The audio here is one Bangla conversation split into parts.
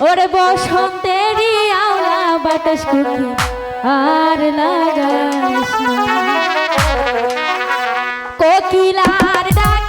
ওরে বসন্তেরই আওলা বাতাস কুকি আর লাগাস কোকিলার ডাক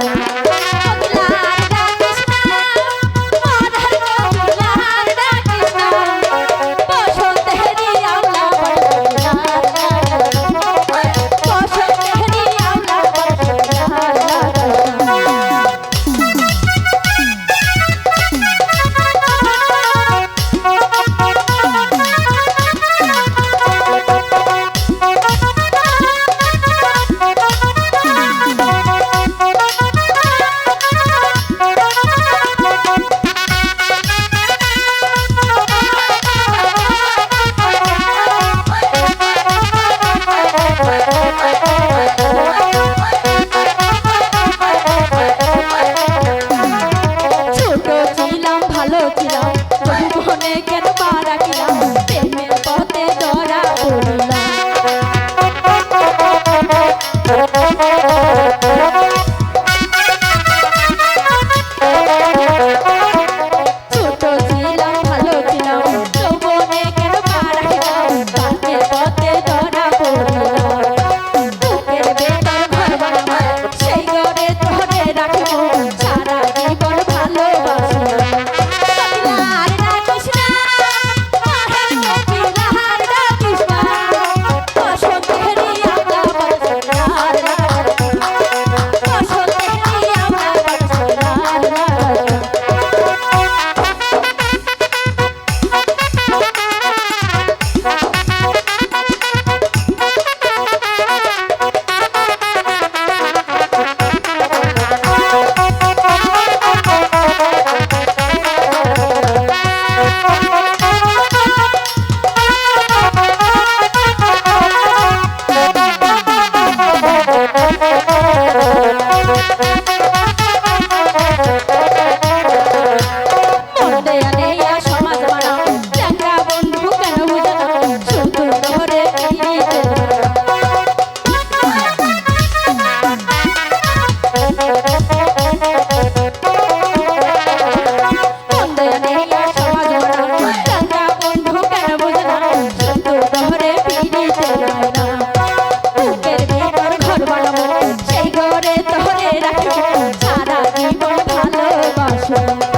Thank you. Thank you.